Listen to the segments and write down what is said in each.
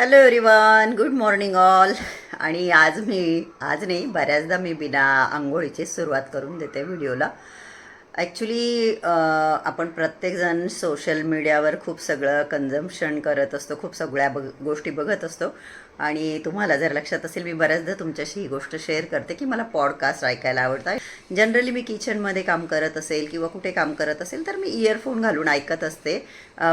Hello everyone good morning all आणि आज मी आज नाही बऱ्याचदा मी बिना आंघोळीची सुरुवात करून देते व्हिडिओला. ॲक्च्युली आपण प्रत्येकजण सोशल मीडियावर खूप सगळं कन्झम्पशन करत असतो खूप सगळ्या बघ गोष्टी बघत असतो. आणि तुम्हाला जर लक्षात असेल मी बऱ्याचदा तुमच्याशी ही गोष्ट शेअर करते की मला पॉडकास्ट ऐकायला आवडतं जनरली मी किचनमध्ये काम करत असेल किंवा कुठे काम करत असेल तर मी इयरफोन घालून ऐकत असते.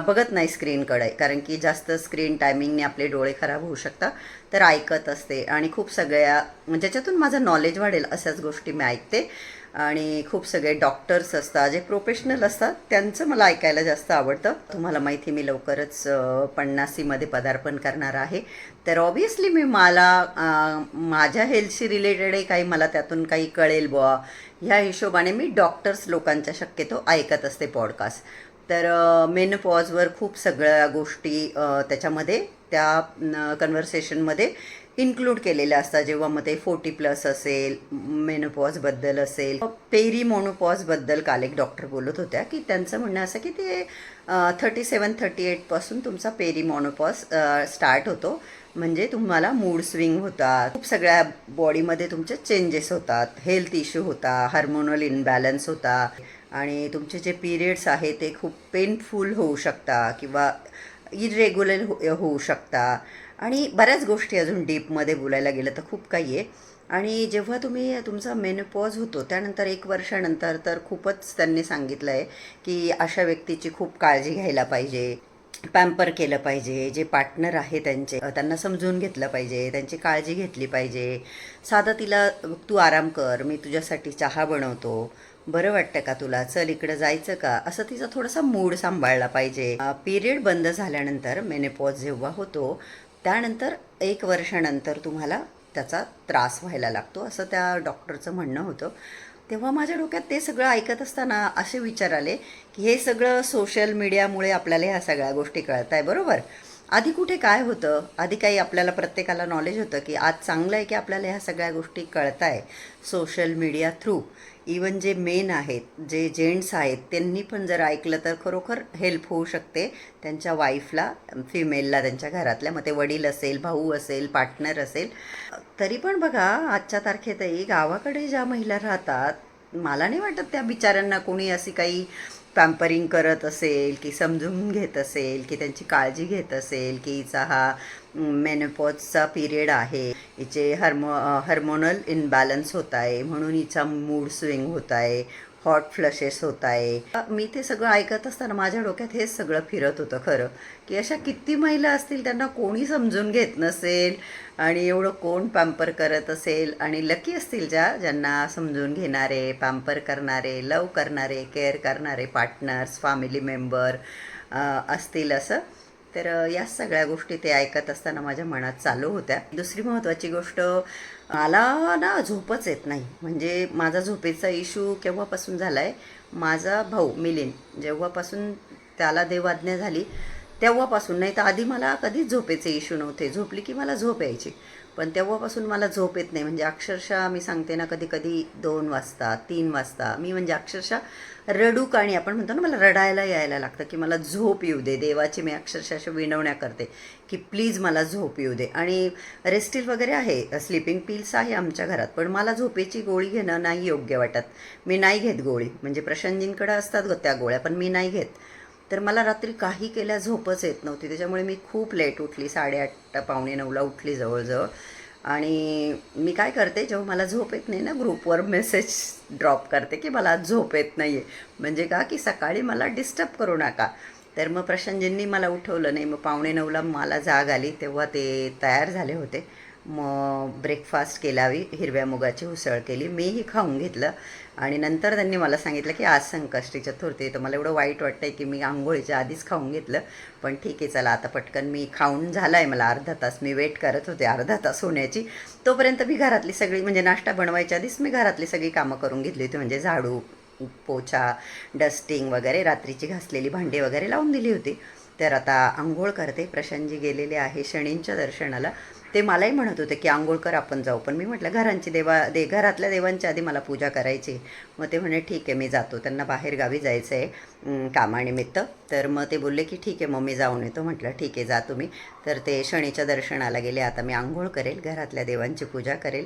बघत नाही स्क्रीनकडे कारण की जास्त स्क्रीन टायमिंगने आपले डोळे खराब होऊ शकतात तर ऐकत असते. आणि खूप सगळ्या म्हणजे ज्याच्यातून माझं नॉलेज वाढेल अशाच गोष्टी मी ऐकते. आणि खूप सगळे डॉक्टर्स असतात जे प्रोफेशनल असतात त्यांचं मला ऐकायला जास्त आवडतं. तुम्हाला माहिती मी लवकरच पन्नासीमध्ये पदार्पण करणार आहे. तर ऑब्वियसली मी मला माझ्या हेल्थशी रिलेटेडही काही मला त्यातून काही कळेल बुवा. ह्या हिशोबाने मी डॉक्टर्स लोकांच्या शक्यतो ऐकत असते पॉडकास्ट तर मेनपॉजवर खूप सगळ्या गोष्टी त्याच्यामध्ये त्या कन्व्हर्सेशनमध्ये इन्क्लूड केलेल्या असतात जेव्हा मग ते फोर्टी प्लस असेल मेनोपॉजबद्दल असेल पेरी मोनोपॉजबद्दल काल एक डॉक्टर बोलत होत्या की त्यांचं म्हणणं असं की ते थर्टी सेवन थर्टी एटपासून तुमचा पेरी मोनोपॉज स्टार्ट होतो. म्हणजे तुम्हाला मूड स्विंग होतात. खूप सगळ्या बॉडीमध्ये तुमचे चेंजेस होतात. हेल्थ इश्यू होता हार्मोनल इनबॅलन्स होता. आणि तुमचे जे पिरियड्स आहे ते खूप पेनफुल होऊ शकता. किंवा इरेग्युलर हो होऊ शकता. आणि बऱ्याच गोष्टी अजून डीपमध्ये बोलायला गेलं तर खूप काही आहे. आणि जेव्हा तुम्ही तुमचा मेनपॉज होतो त्यानंतर एक वर्षानंतर तर खूपच त्यांनी सांगितलं आहे की अशा व्यक्तीची खूप काळजी घ्यायला पाहिजे पॅम्पर केलं पाहिजे जे पार्टनर आहे त्यांचे त्यांना समजून घेतलं पाहिजे त्यांची काळजी घेतली पाहिजे. साधं तिला तू आराम कर मी तुझ्यासाठी चहा बनवतो. बरं वाटतं का तुला? चल इकडं जायचं का? असं तिचा थोडासा मूड सांभाळला पाहिजे. पिरियड बंद झाल्यानंतर मेनेपॉज जेव्हा होतो त्यानंतर एक वर्षानंतर तुम्हाला त्याचा त्रास व्हायला लागतो असं त्या डॉक्टरचं म्हणणं होतं. तेव्हा माझ्या डोक्यात ते सगळं ऐकत असताना असे विचार आले की हे सगळं सोशल मीडियामुळे आपल्याला ह्या सगळ्या गोष्टी कळत आहे बरोबर? आधी कुठे काय होतं? आधी काही आपल्याला प्रत्येकाला नॉलेज होतं की आज चांगलं आहे की आपल्याला ह्या सगळ्या गोष्टी कळत आहे सोशल मीडिया थ्रू इवन जे मेन आहेत जे जेंट्स आहेत त्यांनी पण जर ऐकलं तर खरोखर हेल्प होऊ शकते. त्यांच्या वाईफला फिमेलला त्यांच्या घरातल्या. मग ते वडील असेल भाऊ असेल पार्टनर असेल. तरी पण बघा आजच्या तारखेतही गावाकडे ज्या महिला राहतात मला नाही वाटत त्या बिचाऱ्यांना कोणी अशी काही पॅम्परिंग करत असेल की समजून घेत असेल की त्यांची काळजी घेत असेल की हिचा हा मेनोपॉजचा पिरियड आहे. हिचे हर्मो हार्मोनल इनबॅलन्स होत आहे म्हणून हिचा मूड स्विंग होत आहे. हॉट फ्लशेस होत आहे. मी ते सगळं ऐकत असताना माझ्या डोक्यात हेच सगळं फिरत होतं खरं. की अशा किती महिला असतील त्यांना कोणी समजून घेत नसेल आणि एवढं कोण पॅम्पर करत असेल आणि लकी असतील ज्या ज्यांना समजून घेणारे पॅम्पर करणारे लव करणारे केअर करणारे पार्टनर्स फॅमिली मेंबर असतील असं. तर या सगळ्या गोष्टी ते ऐकत असताना माझ्या मनात चालू होत्या. दुसरी महत्त्वाची गोष्ट मला ना झोपच येत नाही. म्हणजे माझा झोपेचा इश्यू केव्हापासून झाला आहे माझा भाऊ मिलिंद जेव्हापासून त्याला देवाज्ञा झाली तेव्हापासून नाही तर आधी मला कधीच झोपेचे इश्यू नव्हते. झोपली की मला झोप यायची. पण तेव्हापासून मला झोप येत नाही. म्हणजे अक्षरशः मी सांगते ना कधी कधी दोन वाजता तीन वाजता मी म्हणजे अक्षरशः रडूक आणि आपण म्हणतो ना मला रडायला यायला लागतं की मला झोप येऊ दे. देवाची मी अक्षरशः अशा विनवण्या करते की प्लीज मला झोप येऊ दे. आणि रेस्टिल वगैरे आहे. स्लिपिंग पिल्स आहे आमच्या घरात. पण मला झोपेची गोळी घेणं नाही योग्य वाटत. मी नाही घेत गोळी. म्हणजे प्रशांतजींकडे असतात ग त्या गोळ्या पण मी नाही घेत. तर मला रात्री काही केल्या झोपच येत नव्हती. त्याच्यामुळे मी खूप लेट उठली. साडेआठ पावणे नऊला उठली जवळजवळ. आणि मी काय करते जेव्हा मला झोप येत नाही ना ग्रुपवर मेसेज ड्रॉप करते की मला झोप येत नाही आहे म्हणजे का? की सकाळी मला डिस्टर्ब करू नका. तर मग प्रशांतजींनी मला उठवलं नाही. मग पावणे नऊला मला जाग आली. तेव्हा ते तयार झाले होते. मग ब्रेकफास्ट केलावी हिरव्या मुगाची उसळ केली. मीही खाऊन घेतलं. आणि नंतर त्यांनी मला सांगितलं की आज संकष्टी चतुर्थी तर मला एवढं वाईट वाटतं आहे की मी आंघोळीच्या आधीच खाऊन घेतलं. पण ठीक आहे चला आता पटकन मी खाऊन झाला आहे मला अर्धा तास. मी वेट करत होते अर्धा तास होण्याची. तोपर्यंत मी घरातली सगळी म्हणजे नाश्ता बनवायच्या आधीच मी घरातली सगळी कामं करून घेतली होती. म्हणजे झाडू पोछा डस्टिंग वगैरे रात्रीची घासलेली भांडी वगैरे लावून दिली होती. तर आता आंघोळ करते. प्रशांतजी गेलेले आहे शनींच्या दर्शनाला. ते मलाही म्हणत होते की आंघोळकर आपण जाऊ. पण मी म्हटलं घरांची देवा दे घरातल्या देवांच्या आधी मला पूजा करायची मग ते म्हणे ठीक आहे मी जातो. त्यांना बाहेर गावी जायचं आहे कामानिमित्त. तर मग ते बोलले की ठीक आहे मग मी जाऊन येतो. म्हटलं ठीक आहे जा तुम्ही. तर ते शनीच्या दर्शनाला गेले. आता मी आंघोळ करेल घरातल्या देवांची पूजा करेल.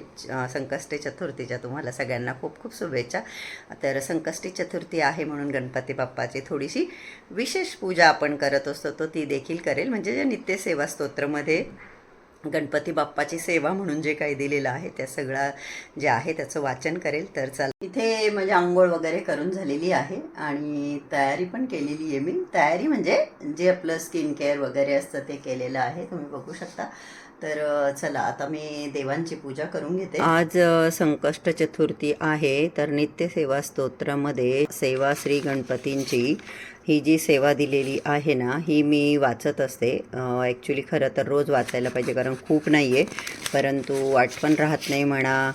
संकष्टी चतुर्थीच्या तुम्हाला सगळ्यांना खूप खूप शुभेच्छा. तर संकष्टी चतुर्थी आहे म्हणून गणपती बाप्पाची थोडीशी विशेष पूजा आपण करत असतो. तो ती देखील करेल. म्हणजे जे नित्यसेवा स्तोत्रमध्ये गणपती बाप्पाची सेवा म्हणून जे काही दिलेलं आहे त्या सगळं जे आहे त्याचं वाचन करेल. तर चाल. इथे म्हणजे आंघोळ वगैरे करून झालेली आहे आणि तयारी पण केलेली आहे मी. तयारी म्हणजे जे आपलं स्किन केअर वगैरे असतं ते केलेलं आहे तुम्ही बघू शकता. तर चला आता मी देवांची पूजा करून घेते. आज संकष्ट चतुर्थी आहे तर नित्य सेवा स्तोत्रामध्ये सेवा श्री गणपतींची. ही जी सेवा दिलेली आहे ना ही मी वाचत असते. ॲक्च्युली खरं तर रोज वाचायला पाहिजे कारण खूप नाही आहे परंतु आठवण राहत नाही म्हणा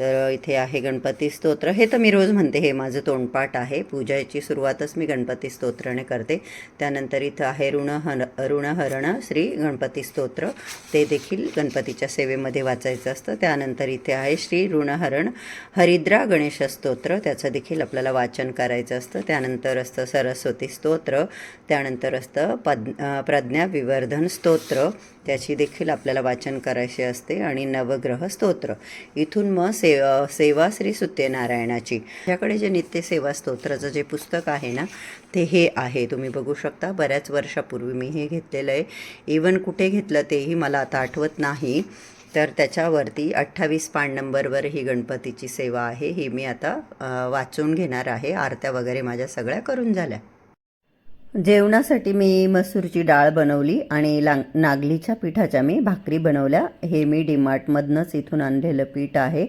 तर इथे आहे गणपती स्तोत्र. हे तर मी रोज म्हणते हे माझं तोंडपाठ आहे. पूजेची सुरुवातच मी गणपती स्तोत्राने करते. त्यानंतर इथं आहे ऋणहर ऋणहरण श्री गणपती स्तोत्र. ते देखील गणपतीच्या सेवेमध्ये वाचायचं असतं. त्यानंतर इथे आहे श्री ऋणहरण हरिद्रा गणेश स्तोत्र. त्याचं देखील आपल्याला वाचन करायचं असतं. त्यानंतर असतं सरस्वती स्तोत्र. त्यानंतर असतं पद प्रज्ञा विवर्धन स्तोत्र. त्याची देखील आपल्याला वाचन करायचे असते. आणि नवग्रह स्तोत्र. इथून मग से सेवा श्री सत्यनारायणाची. त्याकडे जे नित्य सेवा स्तोत्राचं जे पुस्तक आहे ना ते हे आहे. तुम्ही बघू शकता बऱ्याच वर्षापूर्वी मी हे घेतलेलं आहे. इवन कुठे घेतलं तेही मला आता आठवत नाही. तर त्याच्यावरती अठ्ठावीस पान नंबरवर ही गणपतीची सेवा आहे. ही मी आता वाचून घेणार आहे. आरत्या वगैरे माझ्या सगळ्या करून झाल्या. जेवणासाठी मी मसूरची डाळ बनवली आणि लांग नागलीच्या पिठाच्या मी भाकरी बनवल्या. हे मी डीमार्टमधनंच इथून आणलेलं पीठ आहे.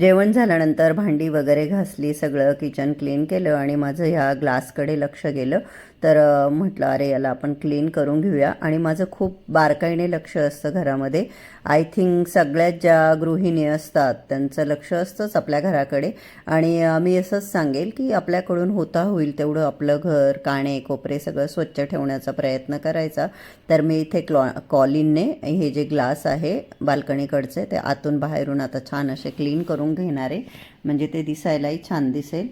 जेवण झाल्यानंतर भांडी वगैरे घासली सगळं किचन क्लीन केलं आणि माझं ह्या ग्लासकडे लक्ष गेलं. तर म्हटलं अरे याला आपण क्लीन करून घेऊया. आणि माझं खूप बारकाईने लक्ष असतं घरामध्ये. आय थिंक सगळ्यात ज्या गृहिणी असतात त्यांचं लक्ष असतंच आपल्या घराकडे. आणि मी असंच सांगेल की आपल्याकडून होता होईल तेवढं आपलं घर काणे कोपरे सगळं स्वच्छ ठेवण्याचा प्रयत्न करायचा. तर मी इथे क्लॉ कॉलिनने हे जे ग्लास आहे बाल्कनीकडचे ते आतून बाहेरून आता छान असे क्लीन करून घेणार. आहे म्हणजे ते दिसायलाही छान दिसेल.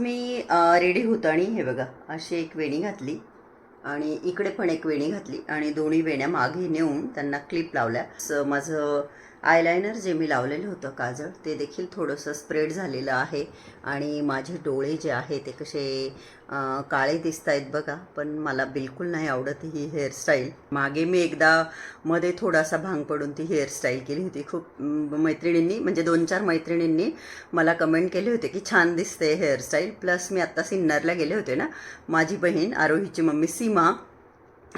मी रेडी होतो आणि हे बघा अशी एक वेणी घातली आणि इकडे पण एक वेणी घातली आणि दोन्ही वेण्या मागे नेऊन त्यांना क्लिप लावल्या. माझं आयलायनर जे मी लावलेलं होतं काजळ ते देखील थोडंसं स्प्रेड झालेलं आहे आणि माझे डोळे जे आहे ते कसे काळे दिसत आहेत बघा पण मला बिलकुल नाही आवडत ही हेअरस्टाईल मागे मी एकदा मध्ये थोडासा भांग पडून ती हेअरस्टाईल केली होती. खूप मैत्रिणींनी म्हणजे दोन चार मैत्रिणींनी मला कमेंट केले होते की छान दिसते हेअरस्टाईल प्लस मी आत्ता सिन्नरला गेले होते ना माझी बहीण आरोहीची मम्मी सीमा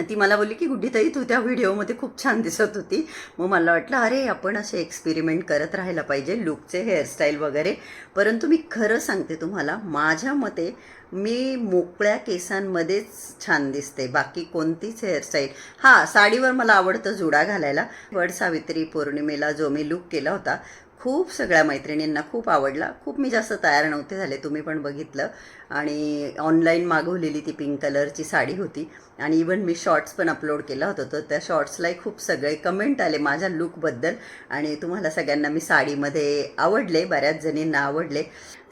ती मला बोलली की गुड्डीताई तू त्या व्हिडिओमध्ये खूप छान दिसत होती. मग मला वाटलं अरे आपण असे एक्सपेरिमेंट करत राहायला पाहिजे लुकचे हेअरस्टाईल वगैरे. परंतु मी खरं सांगते तुम्हाला माझ्या मते मी मोकळ्या केसांमध्येच छान दिसते बाकी कोणतीच हेअरस्टाईल हां साडीवर मला आवडतं जुडा घालायला. वड सावित्री पौर्णिमेला जो मी लुक केला होता खूप सगळ्या मैत्रिणींना खूप आवडला. खूप मी जास्त तयार नव्हते झाले तुम्ही पण बघितलं. आणि ऑनलाईन मागवलेली ती पिंक कलरची साडी होती. आणि इवन मी शॉर्ट्स पण अपलोड केला होता. तर त्या शॉर्ट्सलाही खूप सगळे कमेंट आले माझ्या लुकबद्दल आणि तुम्हाला सगळ्यांना मी साडीमध्ये आवडले बऱ्याच जणींना आवडले.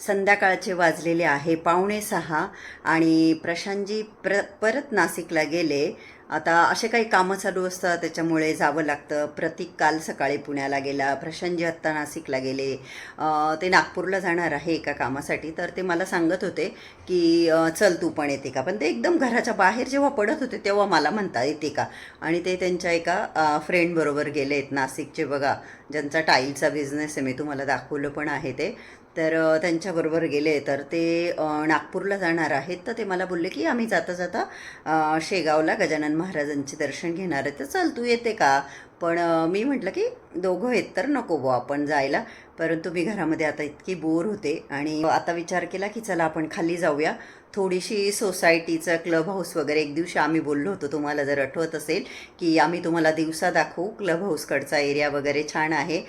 संध्याकाळचे वाजलेले आहे पावणे सहा. आणि प्रशांतजी प्र परत नाशिकला गेले. आता असे काही कामं चालू असतात त्याच्यामुळे जावं लागतं. प्रतीक काल सकाळी पुण्याला गेला प्रशांतजी आत्ता नाशिकला गेले. ते नागपूरला जाणार आहे एका कामासाठी. तर ते मला सांगत होते की चल तू पण येते का? पण ते एकदम घराच्या बाहेर जेव्हा पडत होते तेव्हा मला म्हणता येते का? आणि ते त्यांच्या एका फ्रेंडबरोबर गेले आहेत नाशिकचे. बघा ज्यांचा टाईलचा बिझनेस आहे मी तुम्हाला दाखवलं पण आहे ते. तर त्यांच्याबरोबर गेले. तर ते नागपूरला जाणार आहेत. तर ते मला बोलले की आम्ही जाता जाता शेगावला गजानन महाराजांचे दर्शन घेणार आहे. तर चल तू येते का? पण मी म्हटलं की दोघं आहेत तर नको बुवा आपण जायला. परंतु मी घरामध्ये आता इतकी बोर होते आणि आता विचार केला की चला आपण खाली जाऊया. थोडीशी सोसायटीचं क्लब हाऊस वगैरे एक दिवशी आम्ही बोललो होतो. तुम्हाला जर आठवत असेल की आम्ही तुम्हाला दिवसा दाखवू क्लब हाऊसकडचा एरिया वगैरे छान आहे.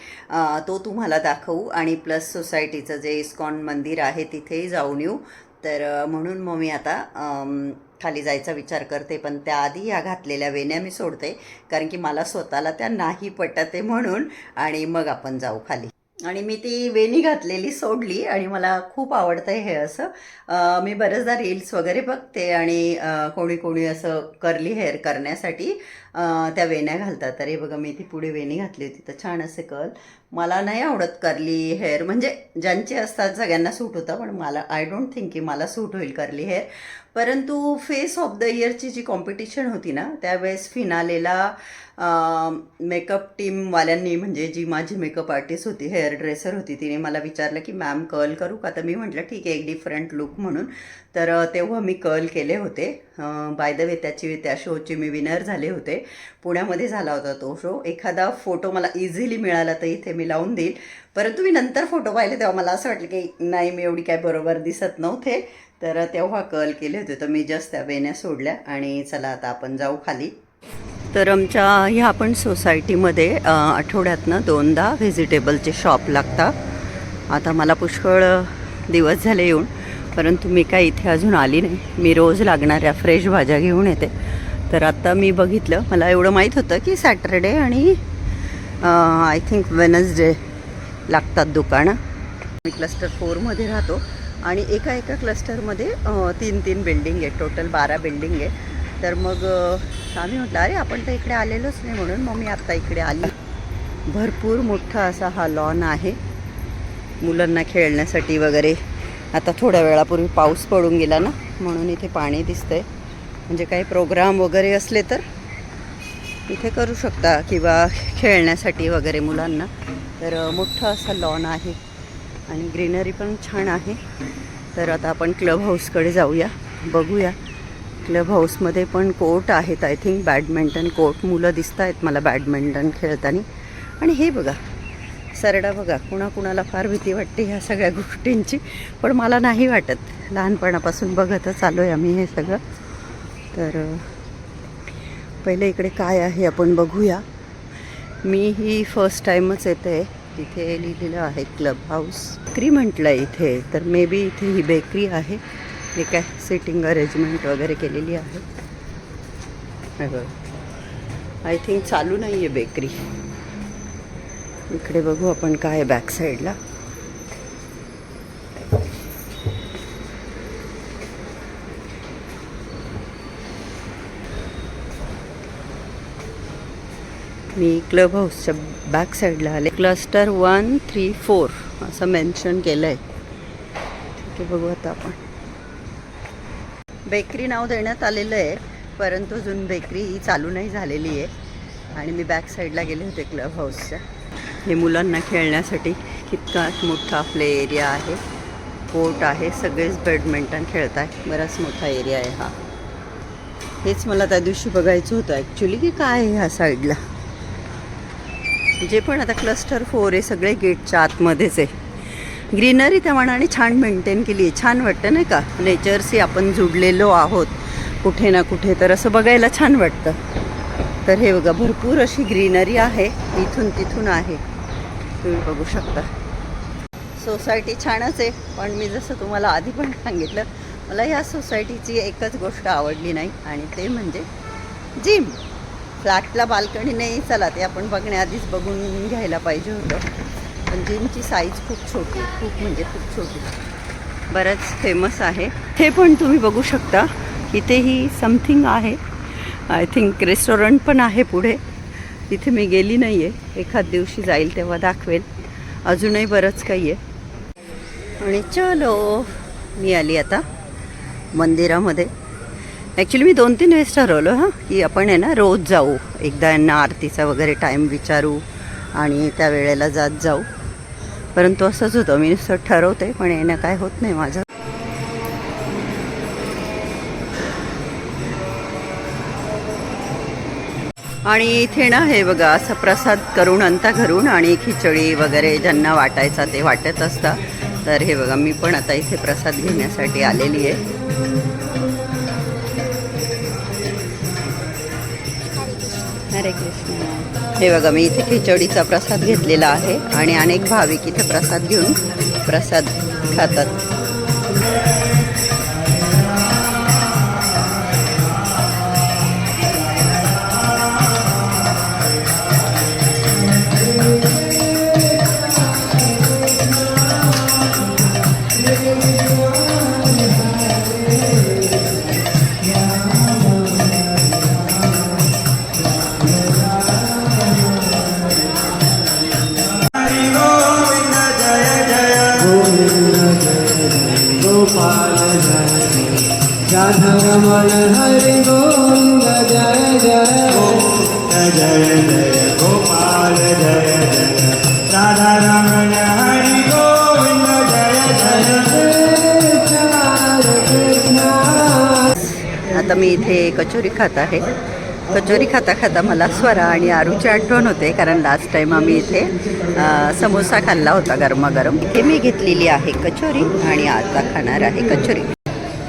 तो तुम्हाला दाखवू आणि प्लस सोसायटीचं जे इस्कॉन मंदिर आहे तिथेही जाऊन येऊ. तर म्हणून मग मी आता खाली जायचा विचार करते. पण त्याआधी ह्या घातलेल्या वेण्या मी सोडते. कारण की मला स्वतःला त्या नाही पटते म्हणून आणि मग आपण जाऊ खाली. आणि मी ती वेणी घातलेली सोडली आणि मला खूप आवडतं हे असं. मी बरेचदा रील्स वगैरे बघते आणि कोणी कोणी असं कर्ली हेअर करण्यासाठी त्या वेण्या घालतात. तर हे बघा मी ती पुढे वेणी घातली होती तर छान असे कर्ल मला नाही आवडत कर्ली हेअर म्हणजे ज्यांचे असतात सगळ्यांना सूट होतं पण मला आय डोंट थिंक की मला सूट होईल कर्ली हेअर परंतु फेस ऑफ द इयरची जी कॉम्पिटिशन होती ना त्यावेळेस फिनालेला मेकअप टीमवाल्यांनी म्हणजे जी माझी मेकअप आर्टिस्ट होती हेअर ड्रेसर होती तिने मला विचारलं की मॅम कर्ल करू का? तर मी म्हटलं ठीक आहे एक डिफरंट लुक म्हणून. तर तेव्हा मी कर्ल केले होते. बाय द वे त्याची त्या शोची मी विनर झाले होते. पुण्यामध्ये झाला होता तो शो एखादा फोटो मला इझिली मिळाला तर इथे मी लावून देईल. परंतु मी नंतर फोटो पाहिले तेव्हा मला असं वाटलं की नाही मी एवढी काय बरोबर दिसत नव्हते. तर तेव्हा कर्ल केले होते. तर मी जस्ट त्या वेण्या सोडल्या आणि चला आता आपण जाऊ खाली. तर आमच्या ह्या आपण सोसायटीमध्ये आठवड्यातनं दोनदा व्हेजिटेबलचे शॉप लागतात. आता मला पुष्कळ दिवस झाले येऊन परंतु मी काय इथे अजून आली नाही. मी रोज लागणाऱ्या फ्रेश भाज्या घेऊन येते. तर आत्ता मी बघितलं मला एवढं माहीत होतं की सॅटरडे आणि आय थिंक वेनसडे लागतात दुकानं. मी क्लस्टर फोरमध्ये राहतो आणि एका एका क्लस्टरमध्ये तीन तीन बिल्डिंग आहे टोटल बारा बिल्डिंग आहे तर मग आम्ही म्हटलं अरे आपण तर इकडे आलेलोच नाही म्हणून मग मी आत्ता इकडे आली. भरपूर मोठा असा हा लॉन आहे. मुलांना खेळण्यासाठी वगैरे. आता थोड्या वेळापूर्वी पाऊस पडून गेला ना म्हणून इथे पाणी दिसतंय. म्हणजे काही प्रोग्राम वगैरे असले तर इथे करू शकता किंवा खेळण्यासाठी वगैरे मुलांना. तर मोठा असा असं लॉन आहे आणि ग्रीनरी पण छान आहे. तर आता आपण क्लब हाऊसकडे जाऊया बघूया. क्लब हाऊसमध्ये पण कोर्ट आहेत आय थिंक बॅडमिंटन कोर्ट. मुलं दिसत आहेत मला बॅडमिंटन खेळताना. आणि हे बघा सरडा बघा कुणाकुणाला फार भीती वाटते ह्या सगळ्या गोष्टींची. पण मला नाही वाटत. लहानपणापासून बघतच आलो आहे आम्ही हे सगळं. तर पहिले इकडे काय आहे आपण बघूया. मी ही फर्स्ट टाईमच येते. इथे लिहिलेलं आहे क्लब हाऊस बेकरी म्हटलं आहे इथे तर मे बी इथे ही बेकरी आहे. हे काय सिटिंग अरेंजमेंट वगैरे केलेली आहे. हे बघ. आय थिंक चालू नाही आहे बेकरी इकडे बघू आपण काय आहे बॅक साईडला मी क्लब हाऊसच्या बॅक साईडला आले. क्लस्टर वन थ्री फोर असं मेन्शन केलं आहे ठीक आहे बघू आता आपण. बेकरी नाव देण्यात आलेलं आहे परंतु अजून बेकरी ही चालू नाही झालेली आहे. आणि मी बॅक साईडला गेले होते क्लब हाऊसच्या हे मुलांना खेळण्यासाठी कितका मोठा आपले एरिया आहे. कोर्ट आहे सगळेच बॅडमिंटन खेळत आहे बराच मोठा एरिया आहे हा. हेच मला त्या दिवशी बघायचं होतं ॲक्च्युली की काय आहे ह्या साईडला जे पण आता क्लस्टर फोर आहे सगळे गेटच्या आतमध्येच आहे. ग्रीनरी त्या मनाने छान मेंटेन केली आहे. छान वाटतं नाही का? नेचरशी आपण जुडलेलो आहोत. कुठे ना कुठे तर असं बघायला छान वाटतं. तर हे बघा भरपूर अशी ग्रीनरी आहे. इथून तिथून आहे. तुम्ही बघू शकता. सोसायटी छानच आहे. पण मी जसं तुम्हाला आधी पण सांगितलं मला या सोसायटीची एकच गोष्ट आवडली नाही. आणि ते म्हणजे जिम फ्लॅटला बाल्कनी नाही चला ते आपण बघण्याआधीच बघून घ्यायला पाहिजे होतं. पण जिमची साईज खूप छोटी खूप म्हणजे खूप छोटी बरंच फेमस आहे. हे पण तुम्ही बघू शकता. इथेही समथिंग आहे. आय थिंक रेस्टॉरंट पण आहे पुढे. तिथे मी गेली नाही आहे एखाद दिवशी जाईल तेव्हा दाखवेल. अजूनही बरंच काही आहे आणि चलो मी आली आता मंदिरामध्ये. ॲक्च्युली मी दोन तीन वेळेस ठरवलं हां की आपण आहे ना रोज जाऊ. एकदा यांना आरतीचा वगैरे टाईम विचारू आणि त्या वेळेला जात जाऊ. परंतु असंच होतं. मी नुसतं ठरवते पण येणं काय होत नाही माझं. आणि इथे ना हे बघा असं प्रसाद करून आणता घरून आणि खिचडी वगैरे ज्यांना वाटायचा ते वाटत असतं. तर हे बघा मी पण आता इथे प्रसाद घेण्यासाठी आलेली आहे. हरे कृष्ण. हे बघा मी इथे खिचडीचा प्रसाद घेतलेला आहे आणि अनेक भाविक इथे प्रसाद घेऊन प्रसाद खातात. गोपाल हरे राधव मन हरि गोविंद जय जय जय जय गोपाल जय जय राधा रमण हरि गोविंद जय जय आता मी इथे कचोरी खात आहे. कचोरी खाता खाता मला स्वरा आणि आरूची आठवण होते कारण लास्ट टाईम आम्ही इथे समोसा खाल्ला होता गरमागरम. इथे मी घेतलेली आहे कचोरी आणि आता खाणार आहे कचोरी.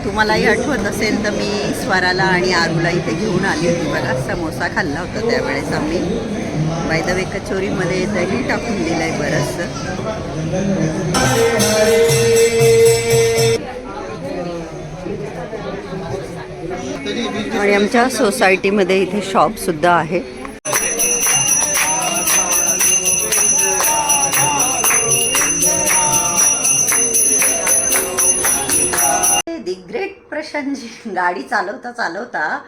तुम्हालाही आठवत असेल तर मी स्वराला आणि आरूला इथे घेऊन आली होती बघा. समोसा खाल्ला होता त्यावेळेस आम्ही. बाय द वे कचोरीमध्ये दही टाकून दिलं आहे बरंचसं. आणि आमच्या सोसायटीमध्ये इथे शॉपसुद्धा आहे. दी ग्रेट प्रशांतजी गाडी चालवता चालवता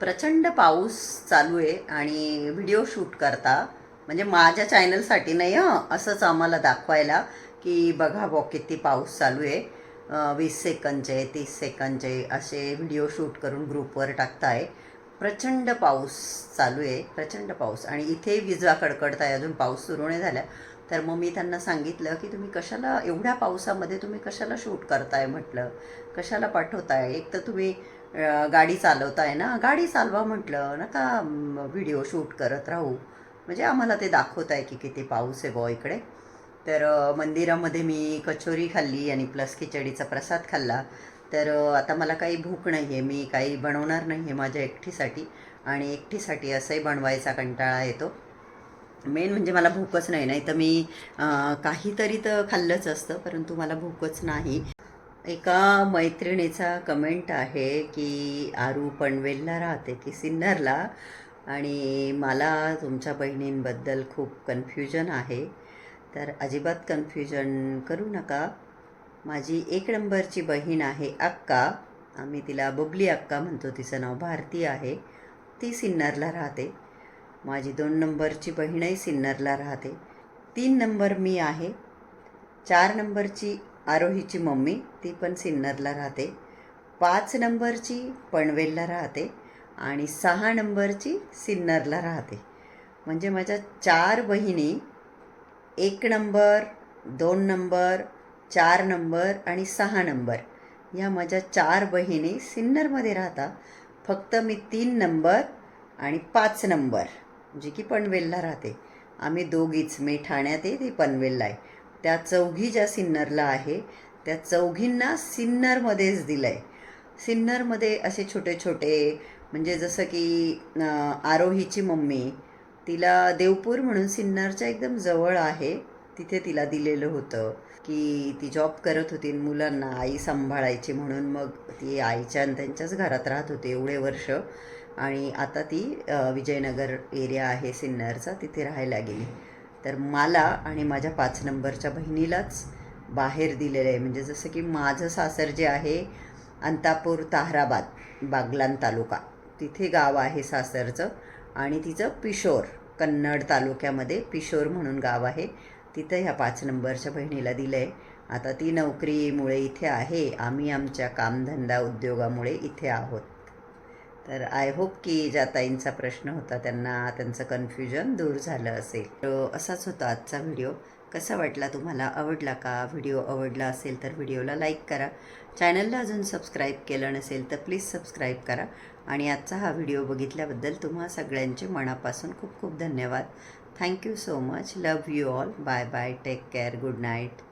प्रचंड पाऊस चालू आहे आणि व्हिडिओ शूट करता. म्हणजे माझ्या चॅनलसाठी नाही हं असंच आम्हाला दाखवायला की बघा बॉ किती पाऊस चालू आहे. वीस सेकंदचे तीस सेकंदचे असे व्हिडिओ शूट करून ग्रुपवर टाकताय. प्रचंड पाऊस चालू आहे प्रचंड पाऊस. आणि इथे विजा कडकडताय अजून पाऊस सुरू नाही झाला. तर मग मी त्यांना सांगितलं की तुम्ही कशाला एवढ्या पावसामध्ये तुम्ही कशाला शूट करताय म्हटलं. कशाला पाठवताय? एक तर तुम्ही गाडी चालवताय ना? गाडी चालवा म्हटलं. नका व्हिडिओ शूट करत राहू. म्हणजे आम्हाला ते दाखवत आहे की किती पाऊस आहे बॉ इकडे. तर मंदिरामध्ये मी कचोरी खाल्ली आणि प्लस खिचडीचा प्रसाद खाल्ला. तर आता मला काही भूक नाही आहे मी काही बनवणार नाही आहे माझ्या एकटीसाठी आणि एकटीसाठी असंही बनवायचा कंटाळा येतो. मेन म्हणजे मला भूकच नाही नाही तर मी काहीतरी तर खाल्लंच असतं परंतु मला भूकच नाही. एका मैत्रिणीचा कमेंट आहे की आरू पनवेलला राहते की सिन्नरला आणि मला तुमच्या बहिणींबद्दल खूप कन्फ्युजन आहे. तर अजिबात कन्फ्युजन करू नका. माझी एक नंबरची बहीण आहे अक्का. आम्ही तिला बबली अक्का म्हणतो. तिचं नाव भारती आहे. ती सिन्नरला राहते. माझी दोन नंबरची बहीणही सिन्नरला राहते. तीन नंबर मी आहे. चार नंबरची आरोहीची मम्मी ती पण सिन्नरला राहते. पाच नंबरची पनवेलला राहते आणि सहा नंबरची सिन्नरला राहते. म्हणजे माझ्या चार बहिणी एक नंबर दोन नंबर चार नंबर आणि सहा नंबर. या माझ्या चार बहिणी सिन्नरमध्ये राहतात. फक्त मी तीन नंबर आणि पाच नंबर. जी की पनवेलला राहते. आम्ही दोघीच. मी ठाण्यात आहे ती पनवेलला आहे. त्या चौघी ज्या सिन्नरला आहे त्या चौघींना सिन्नरमध्येच दिलं आहे सिन्नरमध्ये असे छोटे छोटे म्हणजे जसं की आरोहीची मम्मी तिला देवपूर म्हणून सिन्नरच्या एकदम जवळ आहे. तिथे तिला दिलेलं होतं की ती जॉब करत होती आणि मुलांना आई सांभाळायची म्हणून मग ती आईच्या आणि त्यांच्याच घरात राहत होते एवढे वर्ष. आणि आता ती विजयनगर एरिया आहे सिन्नरचा तिथे राहायला गेली. तर मला आणि माझ्या पाच नंबरच्या बहिणीलाच बाहेर दिलेलं आहे. म्हणजे जसं की माझं सासर जे आहे अंतापूर ताहराबाद बागलान तालुका. तिथे गाव आहे सासरचं आणि तिचं पिशोर. कन्नड तालुक्यामध्ये पिशोर म्हणून गाव आहे. तिथं ह्या पाच नंबरच्या बहिणीला दिलं आहे आता ती नोकरीमुळे इथे आहे. आम्ही आमच्या कामधंदा उद्योगामुळे इथे आहोत. तर आय होप की ज्या ताईंचा प्रश्न होता त्यांना त्यांचं कन्फ्युजन दूर झालं असेल. तर असाच होता आजचा व्हिडिओ कसा वाटला तुम्हाला? आवडला का? व्हिडिओ आवडला असेल तर व्हिडिओला लाईक करा. चॅनलला अजून सबस्क्राईब केलं नसेल तर प्लीज सबस्क्राईब करा. आणि आजचा हा व्हिडिओ बघितल्याबद्दल तुम्हा सगळ्यांचे मनापासून खूप खूप धन्यवाद. Thank you so much. Love you all. Bye bye. Take care. Good night.